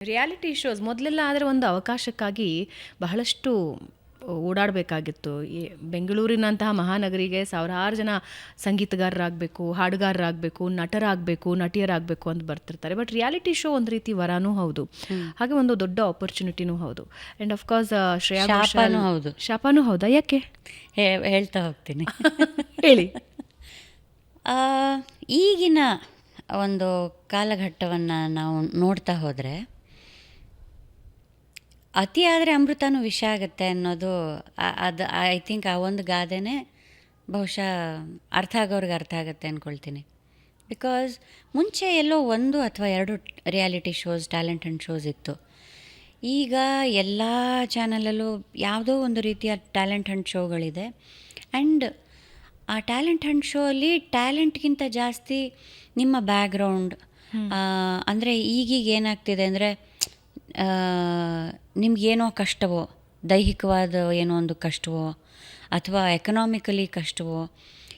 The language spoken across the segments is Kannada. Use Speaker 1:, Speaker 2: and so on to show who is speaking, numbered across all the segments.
Speaker 1: ರಿಯಾಲಿಟಿ ಶೋಸ್ ಮೊದಲೆಲ್ಲ ಆದರೆ ಒಂದು ಅವಕಾಶಕ್ಕಾಗಿ ಬಹಳಷ್ಟು ಓಡಾಡಬೇಕಾಗಿತ್ತು. ಈ ಬೆಂಗಳೂರಿನಂತಹ ಮಹಾನಗರಿಗೆ ಸಾವಿರಾರು ಜನ ಸಂಗೀತಗಾರರಾಗಬೇಕು ಹಾಡುಗಾರರಾಗಬೇಕು ನಟರಾಗಬೇಕು ನಟಿಯರಾಗಬೇಕು ಅಂತ ಬರ್ತಿರ್ತಾರೆ. ಬಟ್ ರಿಯಾಲಿಟಿ ಶೋ ಒಂದು ರೀತಿ ವರಾನೂ ಹೌದು. ಹಾಗೆ ಒಂದು ದೊಡ್ಡ ಆಪರ್ಚುನಿಟಿನೂ ಹೌದು. ಆ್ಯಂಡ್ ಅಫ್ಕೋರ್ಸ್ ಶ್ರೇಯಾ
Speaker 2: ಹೌದು.
Speaker 1: ಶಾಪಾನೂ ಹೌದಾ? ಯಾಕೆ?
Speaker 2: ಹೇಳ್ತಾ ಹೋಗ್ತೀನಿ.
Speaker 1: ಹೇಳಿ.
Speaker 2: ಆ, ಈಗಿನ ಒಂದು ಕಾಲಘಟ್ಟವನ್ನು ನಾವು ನೋಡ್ತಾ ಹೋದರೆ ಅತಿ ಆದರೆ ಅಮೃತನೂ ವಿಷ ಆಗುತ್ತೆ ಅನ್ನೋದು ಅದು ಐ ಥಿಂಕ್ ಆ ಒಂದು ಗಾದೆನೇ ಬಹುಶಃ ಅರ್ಥ ಆಗೋರ್ಗೆ ಅರ್ಥ ಆಗುತ್ತೆ ಅಂದ್ಕೊಳ್ತೀನಿ ಬಿಕಾಸ್ ಮುಂಚೆ ಎಲ್ಲೋ ಒಂದು ಅಥವಾ ಎರಡು reality shows talent and shows ಇತ್ತು. ಈಗ ಎಲ್ಲ ಚಾನಲಲ್ಲೂ ಯಾವುದೋ ಒಂದು ರೀತಿಯ ಟ್ಯಾಲೆಂಟ್ ಅಂಡ್ ಶೋಗಳಿದೆ ಆ್ಯಂಡ್ ಆ ಟ್ಯಾಲೆಂಟ್ ಅಂಡ್ ಶೋ ಅಲ್ಲಿ ಟ್ಯಾಲೆಂಟ್ಗಿಂತ ಜಾಸ್ತಿ ನಿಮ್ಮ ಬ್ಯಾಕ್ಗ್ರೌಂಡ್ ಅಂದರೆ ಈಗೀಗ ಏನಾಗ್ತಿದೆ ಅಂದರೆ ನಿಮ್ಗೇನೋ ಕಷ್ಟವೋ ದೈಹಿಕವಾದ ಏನೋ ಒಂದು ಕಷ್ಟವೋ ಅಥವಾ ಎಕನಾಮಿಕಲಿ ಕಷ್ಟವೋ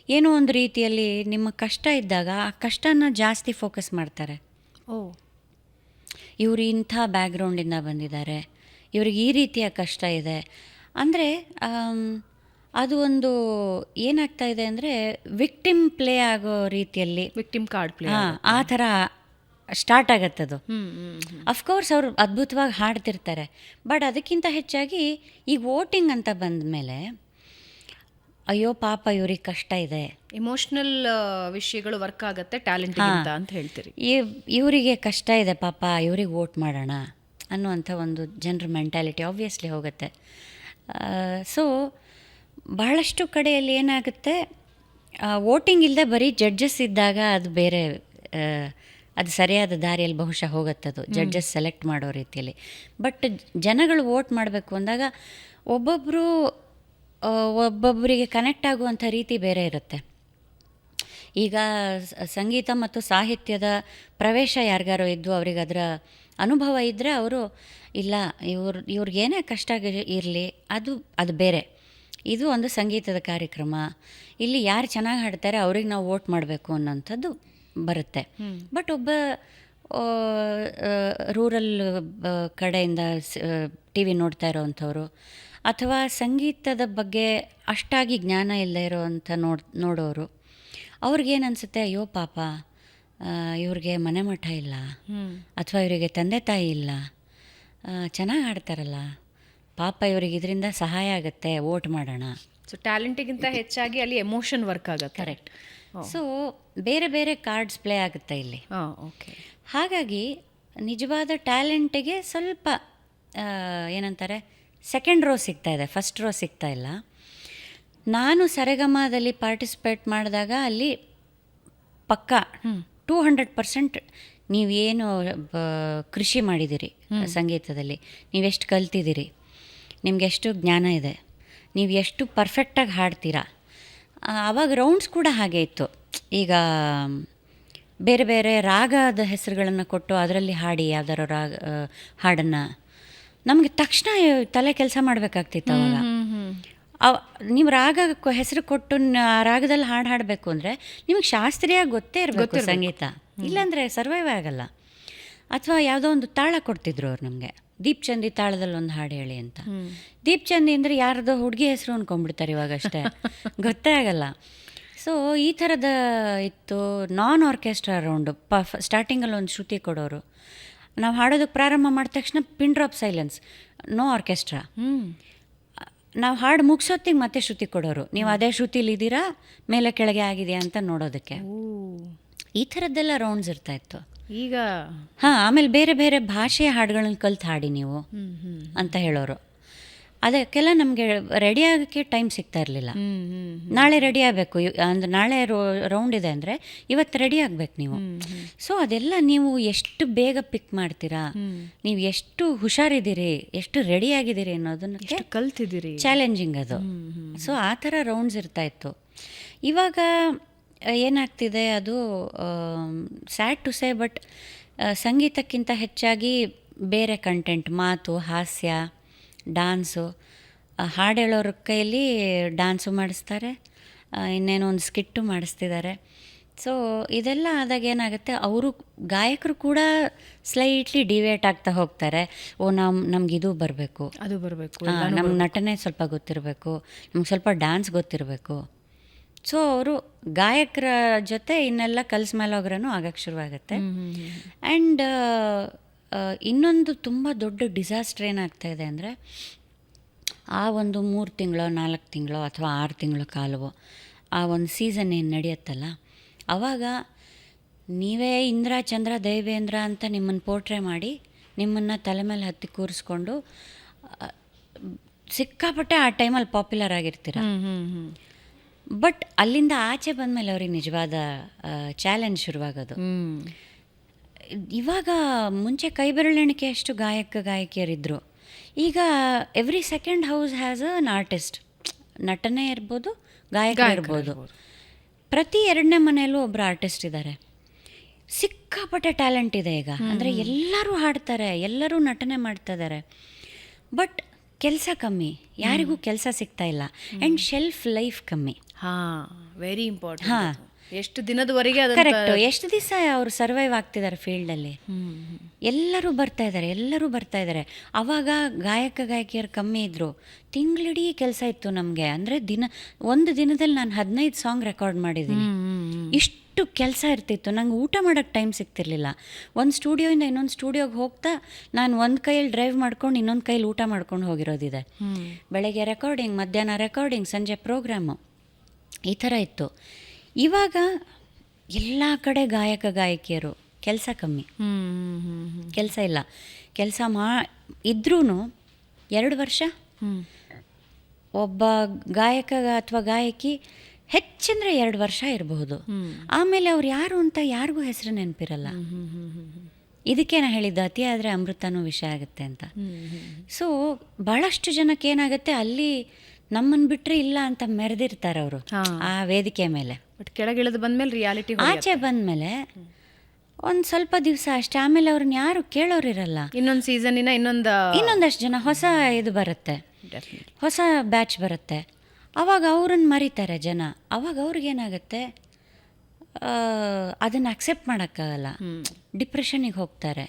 Speaker 2: ಏನೋ ಒಂದು ರೀತಿಯಲ್ಲಿ ನಿಮ್ಮ ಕಷ್ಟ ಇದ್ದಾಗ ಆ ಕಷ್ಟನ ಜಾಸ್ತಿ ಫೋಕಸ್ ಮಾಡ್ತಾರೆ.
Speaker 1: ಓ.
Speaker 2: ಇವರು ಇಂಥ ಬ್ಯಾಕ್ಗ್ರೌಂಡಿಂದ ಬಂದಿದ್ದಾರೆ ಇವ್ರಿಗೆ ಈ ರೀತಿಯ ಕಷ್ಟ ಇದೆ. ಅಂದರೆ ಅದು ಒಂದು ಏನಾಗ್ತಾ ಇದೆ ಅಂದರೆ ವಿಕ್ಟಿಮ್ ಪ್ಲೇ ಆಗೋ ರೀತಿಯಲ್ಲಿ
Speaker 1: ವಿಕ್ಟಿಮ್ ಕಾರ್ಡ್ ಪ್ಲೇ
Speaker 2: ಹಾಂ ಆ ಥರ ಸ್ಟಾರ್ಟ್ ಆಗತ್ತದು. ಅಫ್ಕೋರ್ಸ್ ಅವರು ಅದ್ಭುತವಾಗಿ ಹಾಡ್ತಿರ್ತಾರೆ. ಬಟ್ ಅದಕ್ಕಿಂತ ಹೆಚ್ಚಾಗಿ ಈಗ ವೋಟಿಂಗ್ ಅಂತ ಬಂದ ಮೇಲೆ ಅಯ್ಯೋ ಪಾಪ ಇವ್ರಿಗೆ ಕಷ್ಟ ಇದೆ.
Speaker 1: ಇಮೋಷನಲ್ ವಿಷಯಗಳು ವರ್ಕ್ ಆಗುತ್ತೆ ಟ್ಯಾಲೆಂಟ್ ಅಂತ ಹೇಳ್ತೀರಿ.
Speaker 2: ಇವರಿಗೆ ಕಷ್ಟ ಇದೆ ಪಾಪ ಇವ್ರಿಗೆ ವೋಟ್ ಮಾಡೋಣ ಅನ್ನುವಂಥ ಒಂದು ಜನರ ಮೆಂಟ್ಯಾಲಿಟಿ ಆಬ್ವಿಯಸ್ಲಿ ಹೋಗುತ್ತೆ. ಸೊ ಬಹಳಷ್ಟು ಕಡೆಯಲ್ಲಿ ಏನಾಗುತ್ತೆ ವೋಟಿಂಗ್ ಇಲ್ಲದೆ ಬರೀ ಜಡ್ಜಸ್ ಇದ್ದಾಗ ಅದು ಬೇರೆ ಅದು ಸರಿಯಾದ ದಾರಿಯಲ್ಲಿ ಬಹುಶಃ ಹೋಗುತ್ತದು. ಜಡ್ಜಸ್ ಸೆಲೆಕ್ಟ್ ಮಾಡೋ ರೀತಿಯಲ್ಲಿ. ಬಟ್ ಜನಗಳು ವೋಟ್ ಮಾಡಬೇಕು ಅಂದಾಗ ಒಬ್ಬೊಬ್ಬರು ಒಬ್ಬೊಬ್ಬರಿಗೆ ಕನೆಕ್ಟ್ ಆಗುವಂಥ ರೀತಿ ಬೇರೆ ಇರುತ್ತೆ. ಈಗ ಸಂಗೀತ ಮತ್ತು ಸಾಹಿತ್ಯದ ಪ್ರವೇಶ ಯಾರಿಗಾರೋ ಇದ್ದು ಅವ್ರಿಗೆ ಅದರ ಅನುಭವ ಇದ್ದರೆ ಅವರು ಇಲ್ಲ ಇವ್ರ ಇವ್ರಿಗೇನೇ ಕಷ್ಟ ಇರಲಿ ಅದು ಅದು ಬೇರೆ. ಇದು ಒಂದು ಸಂಗೀತದ ಕಾರ್ಯಕ್ರಮ. ಇಲ್ಲಿ ಯಾರು ಚೆನ್ನಾಗಿ ಹಾಡ್ತಾರೆ ಅವ್ರಿಗೆ ನಾವು ವೋಟ್ ಮಾಡಬೇಕು ಅನ್ನೋಂಥದ್ದು ಬರುತ್ತೆ. ಬಟ್ ಒಬ್ಬ ರೂರಲ್ ಕಡೆಯಿಂದ ಟಿ ವಿ ನೋಡ್ತಾ ಇರೋವಂಥವ್ರು ಅಥವಾ ಸಂಗೀತದ ಬಗ್ಗೆ ಅಷ್ಟಾಗಿ ಜ್ಞಾನ ಇಲ್ಲದೆ ಇರೋವಂಥ ನೋಡ್ ನೋಡೋರು ಅವ್ರಿಗೇನು ಅನಿಸುತ್ತೆ ಅಯ್ಯೋ ಪಾಪ ಇವ್ರಿಗೆ ಮನೆ ಮಠ ಇಲ್ಲ ಅಥವಾ ಇವರಿಗೆ ತಂದೆ ತಾಯಿ ಇಲ್ಲ ಚೆನ್ನಾಗಿ ಹಾಡ್ತಾರಲ್ಲ ಪಾಪ ಇವ್ರಿಗೆ ಇದರಿಂದ ಸಹಾಯ ಆಗುತ್ತೆ ವೋಟ್ ಮಾಡೋಣ.
Speaker 1: ಸೊ ಟ್ಯಾಲೆಂಟಿಗಿಂತ ಹೆಚ್ಚಾಗಿ ಅಲ್ಲಿ ಎಮೋಷನ್ ವರ್ಕ್ ಆಗುತ್ತೆ.
Speaker 2: ಕರೆಕ್ಟ್ ಸೊ ಬೇರೆ ಬೇರೆ ಕಾರ್ಡ್ಸ್ ಪ್ಲೇ ಆಗುತ್ತೆ ಇಲ್ಲಿ.
Speaker 1: ಓಕೆ
Speaker 2: ಹಾಗಾಗಿ ನಿಜವಾದ ಟ್ಯಾಲೆಂಟಿಗೆ ಸ್ವಲ್ಪ ಏನಂತಾರೆ ಸೆಕೆಂಡ್ ರೋ ಸಿಗ್ತಾ ಇದೆ ಫಸ್ಟ್ ರೋ ಸಿಗ್ತಾ ಇಲ್ಲ. ನಾನು ಸರೆಗಮದಲ್ಲಿ ಪಾರ್ಟಿಸಿಪೇಟ್ ಮಾಡಿದಾಗ ಅಲ್ಲಿ ಪಕ್ಕ ಟೂ ಹಂಡ್ರೆಡ್ ಪರ್ಸೆಂಟ್ ನೀವೇನು ಕೃಷಿ ಮಾಡಿದ್ದೀರಿ ಸಂಗೀತದಲ್ಲಿ. ನೀವೆಷ್ಟು ಕಲ್ತಿದ್ದೀರಿ ನಿಮಗೆಷ್ಟು ಜ್ಞಾನ ಇದೆ. ನೀವು ಎಷ್ಟು ಪರ್ಫೆಕ್ಟಾಗಿ ಹಾಡ್ತೀರಾ. ಆವಾಗ ರೌಂಡ್ಸ್ ಕೂಡ ಹಾಗೆ ಇತ್ತು. ಈಗ ಬೇರೆ ಬೇರೆ ರಾಗದ ಹೆಸರುಗಳನ್ನು ಕೊಟ್ಟು ಅದರಲ್ಲಿ ಹಾಡಿ ಯಾವ್ದಾರು ರಾಗ ಹಾಡನ್ನು. ನಮಗೆ ತಕ್ಷಣ ತಲೆ ಕೆಲಸ ಮಾಡಬೇಕಾಗ್ತಿತ್ತು ಅವಾಗ. ಅವ ನೀವು ರಾಗ ಹೆಸರು ಕೊಟ್ಟು ಆ ರಾಗದಲ್ಲಿ ಹಾಡು ಹಾಡಬೇಕು ಅಂದರೆ ನಿಮಗೆ ಶಾಸ್ತ್ರೀಯ ಗೊತ್ತೇ ಇರಬೇಕು ಸಂಗೀತ. ಇಲ್ಲಾಂದರೆ ಸರ್ವೈವ್ ಆಗಲ್ಲ. ಅಥವಾ ಯಾವುದೋ ಒಂದು ತಾಳ ಕೊಡ್ತಿದ್ರು ಅವ್ರು ನಮಗೆ. ದೀಪ್ ಚಂದಿ ತಾಳದಲ್ಲಿ ಒಂದು ಹಾಡು ಹೇಳಿ ಅಂತ. ದೀಪ್ಚಂದಿ ಅಂದರೆ ಯಾರದೋ ಹುಡುಗಿ ಹೆಸರು ಅಂದ್ಕೊಂಡ್ಬಿಡ್ತಾರೆ ಇವಾಗ ಅಷ್ಟೇ ಗೊತ್ತೇ ಆಗಲ್ಲ. ಸೊ ಈ ಥರದ ಇತ್ತು ನಾನ್ ಆರ್ಕೆಸ್ಟ್ರಾ ರೌಂಡು ಪ ಸ್ಟಾರ್ಟಿಂಗಲ್ಲಿ ಒಂದು ಶ್ರುತಿ ಕೊಡೋರು. ನಾವು ಹಾಡೋದಕ್ಕೆ ಪ್ರಾರಂಭ ಮಾಡಿದ ತಕ್ಷಣ pin drop silence no orchestra ನಾವು ಹಾಡು ಮುಗಿಸೋತ್ತಿಗೆ ಮತ್ತೆ ಶ್ರುತಿ ಕೊಡೋರು. ನೀವು ಅದೇ ಶ್ರುತಿಲಿ ಇದ್ದೀರಾ ಮೇಲೆ ಕೆಳಗೆ ಆಗಿದೆಯಾ ಅಂತ ನೋಡೋದಕ್ಕೆ. ಈ ಥರದ್ದೆಲ್ಲ ರೌಂಡ್ಸ್ ಇರ್ತಾ ಇತ್ತು.
Speaker 1: ಈಗ
Speaker 2: ಹಾಂ ಆಮೇಲೆ ಬೇರೆ ಬೇರೆ ಭಾಷೆಯ ಹಾಡುಗಳನ್ನ ಕಲ್ತು ಹಾಡಿ ನೀವು ಅಂತ ಹೇಳೋರು. ಅದಕ್ಕೆಲ್ಲ ನಮಗೆ ರೆಡಿ ಆಗೋಕ್ಕೆ ಟೈಮ್ ಸಿಗ್ತಾ ಇರಲಿಲ್ಲ. ನಾಳೆ ರೆಡಿ ಆಗಬೇಕು. ಅಂದ್ರೆ ನಾಳೆ ರೌಂಡ್ ಇದೆ ಅಂದರೆ ಇವತ್ತು ರೆಡಿ ಆಗಬೇಕು ನೀವು. ಸೊ ಅದೆಲ್ಲ ನೀವು ಎಷ್ಟು ಬೇಗ ಪಿಕ್ ಮಾಡ್ತೀರಾ? ನೀವು ಎಷ್ಟು ಹುಷಾರಿದ್ದೀರಿ? ಎಷ್ಟು ರೆಡಿ ಆಗಿದ್ದೀರಿ ಅನ್ನೋದನ್ನ
Speaker 1: ಕಲ್ತಿದ್ದೀರಿ?
Speaker 2: ಚಾಲೆಂಜಿಂಗ್ ಅದು. ಸೊ ಆ ಥರ ರೌಂಡ್ಸ್ ಇರ್ತಾ ಇತ್ತು. ಇವಾಗ ಏನಾಗ್ತಿದೆ ಅದು ಸ್ಯಾಡ್ ಟು ಸೇ ಬಟ್ ಸಂಗೀತಕ್ಕಿಂತ ಹೆಚ್ಚಾಗಿ ಬೇರೆ ಕಂಟೆಂಟ್ ಮಾತು ಹಾಸ್ಯ ಡಾನ್ಸು ಹಾಡು ಹೇಳೋರ ಕೈಯಲ್ಲಿ ಡಾನ್ಸು ಮಾಡಿಸ್ತಾರೆ ಇನ್ನೇನೋ ಒಂದು ಸ್ಕಿಟ್ಟು ಮಾಡಿಸ್ತಿದ್ದಾರೆ. ಸೊ ಇದೆಲ್ಲ ಆದಾಗ ಏನಾಗುತ್ತೆ ಅವರು ಗಾಯಕರು ಕೂಡ ಸ್ಲೈಟ್ಲಿ ಡಿವೇಟ್ ಆಗ್ತಾ ಹೋಗ್ತಾರೆ. ಓ ನಾವು ಇದು ಬರಬೇಕು.
Speaker 1: ಅದು ಬರಬೇಕು
Speaker 2: ನಮ್ಮ ನಟನೆ ಸ್ವಲ್ಪ ಗೊತ್ತಿರಬೇಕು ನಮ್ಗೆ ಸ್ವಲ್ಪ ಡ್ಯಾನ್ಸ್ ಗೊತ್ತಿರಬೇಕು. ಸೊ ಅವರು ಗಾಯಕರ ಜೊತೆ ಇನ್ನೆಲ್ಲ ಕಲ್ಸ್ ಮೇಲೋಗ್ರೂ ಆಗಕ್ಕೆ ಶುರುವಾಗುತ್ತೆ. ಆ್ಯಂಡ್ ಇನ್ನೊಂದು ತುಂಬ ದೊಡ್ಡ ಡಿಸಾಸ್ಟ್ರ್ ಏನಾಗ್ತಾ ಇದೆ ಅಂದರೆ ಆ ಒಂದು ಮೂರು ತಿಂಗಳೋ ನಾಲ್ಕು ತಿಂಗಳೋ ಅಥವಾ ಆರು ತಿಂಗಳ ಕಾಲವೋ ಆ ಒಂದು ಸೀಸನ್ ಏನು ನಡೆಯುತ್ತಲ್ಲ ಆವಾಗ ನೀವೇ ಇಂದ್ರ ಚಂದ್ರ ದೇವೇಂದ್ರ ಅಂತ ನಿಮ್ಮನ್ನು ಪೋರ್ಟ್ರೇ ಮಾಡಿ ನಿಮ್ಮನ್ನು ತಲೆ ಮೇಲೆ ಹತ್ತಿ ಕೂರಿಸ್ಕೊಂಡು ಸಿಕ್ಕಾಪಟ್ಟೆ ಆ ಟೈಮಲ್ಲಿ ಪಾಪ್ಯುಲರ್ ಆಗಿರ್ತೀರ. ಬಟ್ ಅಲ್ಲಿಂದ ಆಚೆ ಬಂದಮೇಲೆ ಅವ್ರಿಗೆ ನಿಜವಾದ ಚಾಲೆಂಜ್ ಶುರುವಾಗೋದು. ಇವಾಗ ಮುಂಚೆ ಕೈ ಬೆರಳೆಣಿಕೆ ಅಷ್ಟು ಗಾಯಕ ಗಾಯಕಿಯರಿದ್ದರು ಈಗ every second house has an artist ನಟನೆ ಇರ್ಬೋದು ಗಾಯಕ ಇರ್ಬೋದು. ಪ್ರತಿ ಎರಡನೇ ಮನೆಯಲ್ಲೂ ಒಬ್ಬರು ಆರ್ಟಿಸ್ಟ್ ಇದ್ದಾರೆ ಸಿಕ್ಕಾಪಟ್ಟೆ ಟ್ಯಾಲೆಂಟ್ ಇದೆ ಈಗ. ಅಂದರೆ ಎಲ್ಲರೂ ಹಾಡ್ತಾರೆ ಎಲ್ಲರೂ ನಟನೆ ಮಾಡ್ತಾ ಇದ್ದಾರೆ ಬಟ್ ಕೆಲಸ ಕಮ್ಮಿ. ಯಾರಿಗೂ ಕೆಲಸ ಸಿಗ್ತಾ ಇಲ್ಲ. ಆ್ಯಂಡ್ ಶೆಲ್ಫ್ ಲೈಫ್ ಕಮ್ಮಿ.
Speaker 1: ಹಾ ವೆರಿ ಇಂಪಾರ್ಟೆಂಟ್ ಎಷ್ಟು ದಿನದವರೆಗೆ
Speaker 2: ಕರೆಕ್ಟ್ ಎಷ್ಟು ದಿವಸ ಅವರು ಸರ್ವೈವ್ ಆಗ್ತಿದ್ದಾರೆ ಫೀಲ್ಡಲ್ಲಿ
Speaker 1: ಅಲ್ಲಿ?
Speaker 2: ಎಲ್ಲರೂ ಬರ್ತಾ ಇದ್ದಾರೆ ಎಲ್ಲರೂ ಬರ್ತಾ ಇದ್ದಾರೆ. ಅವಾಗ ಗಾಯಕ ಗಾಯಕಿಯರು ಕಮ್ಮಿ ಇದ್ದರು ತಿಂಗಳಿಡೀ ಕೆಲಸ ಇತ್ತು ನಮಗೆ. ಅಂದರೆ ದಿನ ಒಂದು ದಿನದಲ್ಲಿ ನಾನು ಹದಿನೈದು ಸಾಂಗ್ ರೆಕಾರ್ಡ್ ಮಾಡಿದ್ದೀನಿ. ಇಷ್ಟು ಕೆಲಸ ಇರ್ತಿತ್ತು. ನಂಗೆ ಊಟ ಮಾಡೋಕ್ಕೆ ಟೈಮ್ ಸಿಗ್ತಿರ್ಲಿಲ್ಲ. ಒಂದು ಸ್ಟುಡಿಯೋಯಿಂದ ಇನ್ನೊಂದು ಸ್ಟುಡಿಯೋಗೆ ಹೋಗ್ತಾ ನಾನು ಒಂದು ಕೈಯಲ್ಲಿ ಡ್ರೈವ್ ಮಾಡ್ಕೊಂಡು ಇನ್ನೊಂದು ಕೈಯಲ್ಲಿ ಊಟ ಮಾಡ್ಕೊಂಡು ಹೋಗಿರೋದಿದೆ. ಬೆಳಗ್ಗೆ ರೆಕಾರ್ಡಿಂಗ್ ಮಧ್ಯಾಹ್ನ ರೆಕಾರ್ಡಿಂಗ್ ಸಂಜೆ ಪ್ರೋಗ್ರಾಮು ಈ ಥರ ಇತ್ತು. ಇವಾಗ ಎಲ್ಲ ಕಡೆ ಗಾಯಕ ಗಾಯಕಿಯರು ಕೆಲಸ ಕಮ್ಮಿ. ಕೆಲಸ ಇಲ್ಲ. ಕೆಲಸ ಮಾ ಇದ್ರೂ ಎರಡು ವರ್ಷ ಒಬ್ಬ ಗಾಯಕ ಅಥವಾ ಗಾಯಕಿ ಹೆಚ್ಚಂದರೆ ಎರಡು ವರ್ಷ ಇರಬಹುದು. ಆಮೇಲೆ ಅವ್ರು ಯಾರು ಅಂತ ಯಾರಿಗೂ ಹೆಸರು ನೆನಪಿರಲ್ಲ. ಇದಕ್ಕೆ ನಾ ಹೇಳಿದ್ದು ಅತಿ ಆದರೆ ಅಮೃತನೂ ವಿಷಯ ಆಗುತ್ತೆ ಅಂತ. ಸೊ ಭಾಳಷ್ಟು ಜನಕ್ಕೆ ಏನಾಗುತ್ತೆ ಅಲ್ಲಿ ನಮ್ಮನ್ನು ಬಿಟ್ಟರೆ ಇಲ್ಲ ಅಂತ ಮೆರೆದಿರ್ತಾರೆ ಅವರು. ಆ ವೇದಿಕೆ ಮೇಲೆ.
Speaker 1: ಬಟ್ ಕೆಳಗಿಳಿದು ಬಂದ್ಮೇಲೆ ರಿಯಾಲಿಟಿ
Speaker 2: ಆಚೆ ಬಂದಮೇಲೆ ಒಂದು ಸ್ವಲ್ಪ ದಿವಸ ಅಷ್ಟೇ ಆಮೇಲೆ ಅವ್ರನ್ನ ಯಾರು ಕೇಳೋರಿರಲ್ಲ
Speaker 1: ಇನ್ನೊಂದು ಸೀಸನ್ ಇನ್ನೊಂದು
Speaker 2: ಇನ್ನೊಂದಷ್ಟು ಜನ ಹೊಸ ಇದು ಬರುತ್ತೆ. ಹೊಸ ಬ್ಯಾಚ್ ಬರುತ್ತೆ. ಅವಾಗ ಅವ್ರನ್ನ ಮರಿತಾರೆ ಜನ. ಅವಾಗ ಅವ್ರಿಗೇನಾಗುತ್ತೆ? ಅದನ್ನು ಅಕ್ಸೆಪ್ಟ್ ಮಾಡೋಕ್ಕಾಗಲ್ಲ. ಡಿಪ್ರೆಷನಿಗೆ ಹೋಗ್ತಾರೆ.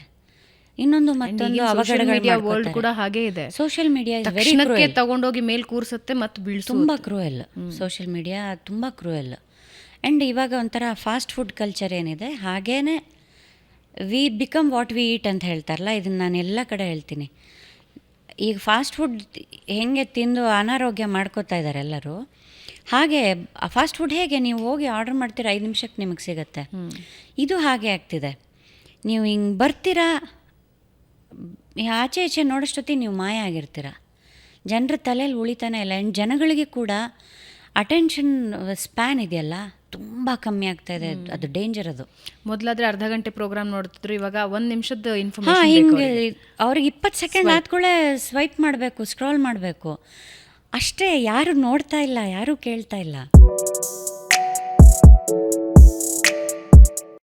Speaker 2: ಇನ್ನೊಂದು ಮತ್ತೊಂದು
Speaker 1: ವರ್ಲ್ಡ್
Speaker 2: ಅವಘಡಗಳು
Speaker 1: ಕೂಡ ಹಾಗೆ ಇದೆ.
Speaker 2: ಸೋಷಿಯಲ್ ಮೀಡಿಯಾ
Speaker 1: ತಕ್ಷಣಕ್ಕೆ ತಗೊಂಡೋಗಿ ಮೇಲ್ ಕೂರಿಸುತ್ತೆ ಮತ್ತು ಬೀಳ್ಸು
Speaker 2: ತುಂಬಾ ಕ್ರೂಯಲ್ ಸೋಷಿಯಲ್ ಮೀಡಿಯಾ ತುಂಬಾ ಕ್ರೂಯಲ್ ಆ್ಯಂಡ್ ಇವಾಗ ಒಂಥರ ಫಾಸ್ಟ್ ಫುಡ್ ಕಲ್ಚರ್ ಏನಿದೆ ಹಾಗೇನೆ we become what we eat ಅಂತ ಹೇಳ್ತಾರಲ್ಲ ಇದನ್ನು ನಾನು ಎಲ್ಲ ಕಡೆ ಹೇಳ್ತೀನಿ. ಈಗ ಫಾಸ್ಟ್ ಫುಡ್ ಹೆಂಗೆ ತಿಂದು ಅನಾರೋಗ್ಯ ಮಾಡ್ಕೋತಾ ಇದ್ದಾರೆ ಎಲ್ಲರೂ ಹಾಗೆ ಫಾಸ್ಟ್ ಫುಡ್ ಹೇಗೆ ನೀವು ಹೋಗಿ ಆರ್ಡರ್ ಮಾಡ್ತೀರ ಐದು ನಿಮಿಷಕ್ಕೆ ನಿಮಗೆ ಸಿಗುತ್ತೆ. ಇದು ಹಾಗೆ ಆಗ್ತಿದೆ. ನೀವು ಹಿಂಗೆ ಬರ್ತೀರಾ ಆಚೆ ಈಚೆ ನೋಡೋಷ್ಟೊತ್ತಿಗೆ ನೀವು ಮಾಯ ಆಗಿರ್ತೀರ. ಜನರ ತಲೆಯಲ್ಲಿ ಉಳಿತಾನೆ ಇಲ್ಲ ಆ್ಯಂಡ್ ಜನಗಳಿಗೆ ಕೂಡ ಅಟೆನ್ಷನ್ ಸ್ಪ್ಯಾನ್ ಇದೆಯಲ್ಲ. ತುಂಬ ಕಮ್ಮಿ ಆಗ್ತಾ ಇದೆ. ಅದು ಡೇಂಜರ್ ಅದು.
Speaker 1: ಮೊದಲಾದ್ರೆ ಅರ್ಧ ಗಂಟೆ ಪ್ರೋಗ್ರಾಮ್ ನೋಡ್ತಿದ್ರು ಇವಾಗ ಒಂದು ನಿಮಿಷದ ಇನ್ಫಾರ್ಮೇಶನ್
Speaker 2: ಹಿಂಗೆ ಅವ್ರಿಗೆ. ಇಪ್ಪತ್ತು ಸೆಕೆಂಡ್ ಆದ್ಕೊಳ್ಳೆ ಸ್ವೈಪ್ ಮಾಡಬೇಕು ಸ್ಕ್ರಾಲ್ ಮಾಡಬೇಕು. ಅಷ್ಟೇ ಯಾರು ನೋಡ್ತಾ ಇಲ್ಲ ಯಾರೂ ಕೇಳ್ತಾ ಇಲ್ಲ.